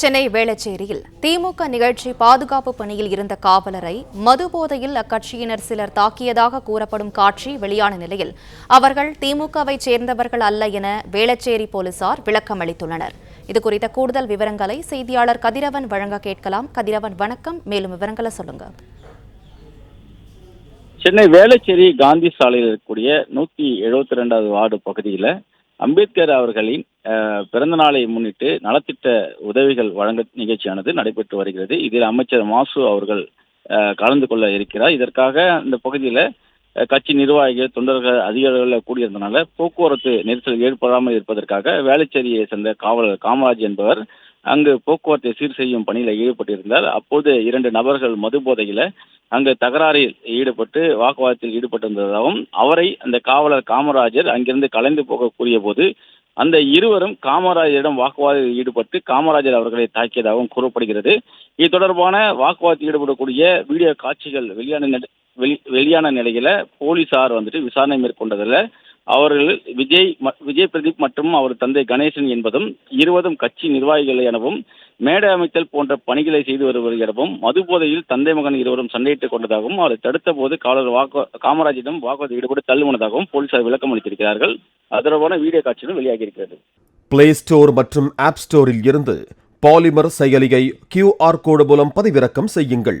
சென்னை வேளச்சேரியில் திமுக நிகழ்ச்சி பாதுகாப்பு பணியில் இருந்த காவலரை மது போதையில் அக்கட்சியினர் சிலர் தாக்கியதாக கூறப்படும் காட்சி வெளியான நிலையில் அவர்கள் திமுகவைச் சேர்ந்தவர்கள் அல்ல என வேளச்சேரி போலீசார் விளக்கம் அளித்துள்ளனர். இதுகுறித்த கூடுதல் விவரங்களை செய்தியாளர் கதிரவன் வழங்க கேட்கலாம். கதிரவன் வணக்கம். மேலும் விவரங்களை சொல்லுங்க. சென்னை வேளச்சேரி காந்தி சாலையில் இருக்கக்கூடிய நூத்தி எழுபத்தி ரெண்டாவது வார்டு பகுதியில் அம்பேத்கர் அவர்களின் பிறந்த நாளை முன்னிட்டு நலத்திட்ட உதவிகள் வழங்க நிகழ்ச்சியானது நடைபெற்று வருகிறது. இதில் அமைச்சர் மாசு அவர்கள் அஹ், கலந்து கொள்ள இருக்கிறார். இதற்காக இந்த பகுதியில் கட்சி நிர்வாகிகள் தொண்டர்கள் அதிகாரிகள் கூடியிருந்தனால போக்குவரத்து நெரிசல் ஏற்படாமல் இருப்பதற்காக வேளச்சேரியை சேர்ந்த காவலர் காமராஜ் என்பவர் அங்கு போக்குவரத்தை சீர் செய்யும் பணியில் ஈடுபட்டிருந்தார். அப்போது இரண்டு நபர்கள் மது போதையில் அங்கு தகராறில் ஈடுபட்டு வாக்குவாதத்தில் ஈடுபட்டிருந்ததாகவும் அவரை அந்த காவலர் காமராஜர் அங்கிருந்து கலைந்து போக கூறிய போது அந்த இருவரும் காமராஜரிடம் வாக்குவாதத்தில் ஈடுபட்டு காமராஜர் அவர்களை தாக்கியதாகவும் கூறப்படுகிறது. இது தொடர்பான வாக்குவாதத்தில் ஈடுபடக்கூடிய வீடியோ காட்சிகள் வெளியான வெளி- வெளியான நிலையில போலீசார் வந்துட்டு விசாரணை மேற்கொண்டதில் அவர்கள் விஜய் ம- விஜய் பிரதீப் மற்றும் அவர் தந்தை கணேசன் என்பதும் இருவதும் கட்சி நிர்வாகிகள் எனவும் மேடை அமைத்தல் போன்ற பணிகளை செய்து வருவது எனவும் மது போதையில் தந்தை மகன் இருவரும் சண்டையிட்டுக் கொண்டதாகவும் அவரை தடுத்த போது காவலர் வாக்கு காமராஜிடம் வாக்குவாதம் ஈடுபட்டு தள்ளுவனதாகவும் போலீசார் விளக்கம் அளித்திருக்கிறார்கள். அது தொடர்பான வீடியோ காட்சிகளும் வெளியாகி இருக்கிறது பிளே ஸ்டோர் மற்றும் ஆப் ஸ்டோரில் இருந்து பாலிமர் செயலியை கியூஆர் கோடு மூலம் பதிவிறக்கம் செய்யுங்கள்.